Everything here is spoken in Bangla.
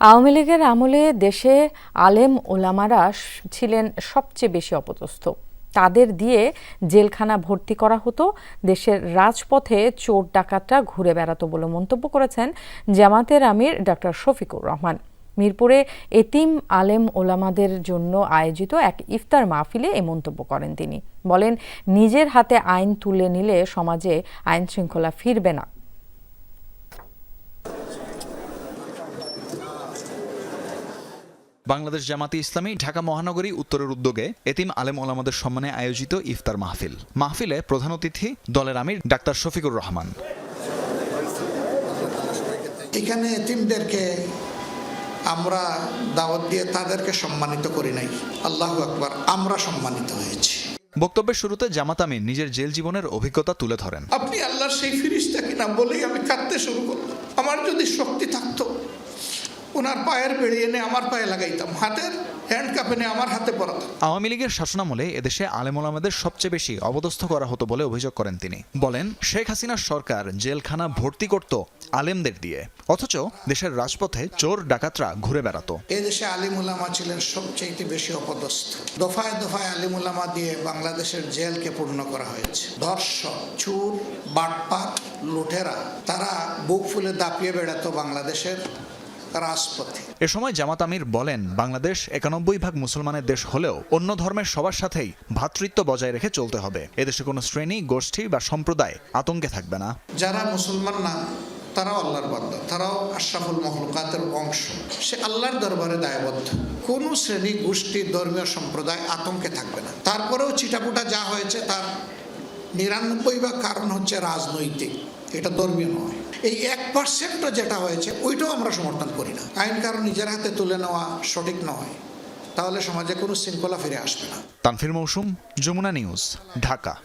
আওয়ামী লীগের আমলে দেশে আলেম ওলামারা ছিলেন সবচেয়ে বেশি অপদস্থ। তাদের দিয়ে জেলখানা ভর্তি করা হতো, দেশের রাজপথে চোর ডাকাতরা ঘুরে বেড়াতো বলে মন্তব্য করেছেন জামাতের আমির ডক্টর শফিকুর রহমান। মিরপুরে এতিম আলেম ওলামাদের জন্য আয়োজিত এক ইফতার মাহফিলে এ মন্তব্য করেন তিনি। বলেন, নিজের হাতে আইন তুলে নিলে সমাজে আইন শৃঙ্খলা ফিরবে না। বাংলাদেশ জামাতি ইসলামী ঢাকা মহানগরী উত্তরের উদ্যোগে এতিম আলেম ওলামাদের সম্মানে আয়োজিত ইফতার মাহফিল। মাহফিলে প্রধান অতিথি দলের আমির ডাক্তার শফিকুর রহমান। এখানে এতিমদেরকে আমরা দাওয়াত দিয়ে তাদেরকে সম্মানিত করি নাই। আল্লাহ আকবার আমরা সম্মানিত হয়েছি। বক্তব্যের শুরুতে জামাত আমির নিজের জেল জীবনের অভিজ্ঞতা তুলে ধরেন। আপনি আল্লাহর সেই ফিরিস্তা কিনা বলেই আমি কাঁদতে শুরু করলাম। আমার যদি শক্তি থাকতো ওনার পায়ের বেড়ে এনে আমার পায়ে লাগাইতাম। হাতের হ্যান্ড কাপ এনে আমার হাতে পরাতাম। আওয়ামী লীগের শাসনামলে এদেশে আলেম ওলামাদের সবচেয়ে বেশি অবদস্থ করা হতো বলে অভিযোগ করেন তিনি। বলেন শেখ হাসিনার সরকার জেলখানা ভর্তি করত আলেমদের দিয়ে অথচ দেশের রাজপথে চোর ডাকাতরা ঘুরে বেড়াতো। এই দেশে আলিমুলামা ছিলেন সবচেয়ে বেশি অপদস্থ। দফায় দফায় আলিমুলামা দিয়ে বাংলাদেশের জেলকে পূর্ণ করা হয়েছে। ধর্ষক চুর বাটপাট লুঠেরা তারা বুক ফুলে দাপিয়ে বেড়াতো বাংলাদেশের রাজপথে এ সময় জামাত আমির বলেন বাংলাদেশ একানব্বই ভাগ মুসলমানের দেশ হলেও অন্য ধর্মের সবার সাথেই ভ্রাতৃত্ব বজায় রেখে চলতে হবে। এদেশে কোনো শ্রেণি গোষ্ঠী বা সম্প্রদায় আতঙ্কে থাকবে না। যারা মুসলমান না তারাও আল্লাহর বান্দা তারাও আশরাফুল মহলুকাতের অংশ। সে আল্লাহর দরবারে দায়বদ্ধ। কোনো শ্রেণি গোষ্ঠী ধর্মীয় সম্প্রদায় আতঙ্কে থাকবে না। তারপরেও চিটাপুটা যা হয়েছে তার নিরানব্বই ভাগ কারণ হচ্ছে রাজনৈতিক। এটা ধর্মীয় নয়। এই এক পার্সেন্টটা যেটা হয়েছে, ওইটাও আমরা সমর্থন করি না। আইন কারণ নিজের হাতে তুলে নেওয়া সঠিক নয়। তাহলে সমাজে কোনো শৃঙ্খলা ফিরে আসবে না। তানফির মৌসুম, যমুনা নিউজ, ঢাকা।